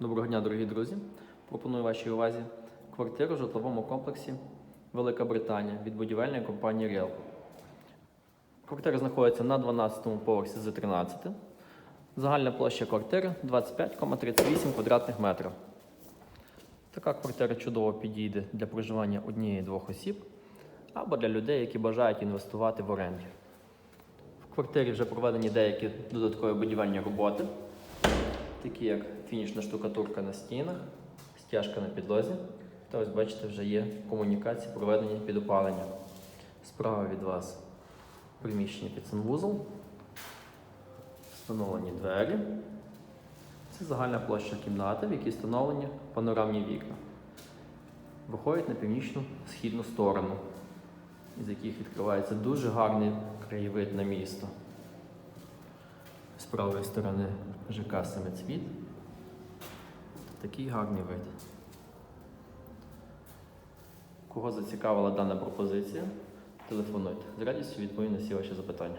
Доброго дня, дорогі друзі. Пропоную вашій увазі квартиру в житловому комплексі Велика Британія від будівельної компанії Real. Квартира знаходиться на 12-му поверсі з 13. Загальна площа квартири 25,38 квадратних метрів. Така квартира чудово підійде для проживання однієї-двох осіб або для людей, які бажають інвестувати в оренді. В квартирі вже проведені деякі додаткові будівельні роботи такі як фінішна штукатурка на стінах, стяжка на підлозі. Та ось бачите, вже є комунікації, проведені під опалення. Справа від вас приміщення під санвузол, встановлені двері. Це загальна площа кімнати, в якій встановлені панорамні вікна. Виходять на північну східну сторону, з яких відкривається дуже гарний краєвид на місто. Правої сторони ЖК Семицвіт. Такий гарний вид. Кого зацікавила дана пропозиція? Телефонуйте. З радістю відповім на всі ваші запитання.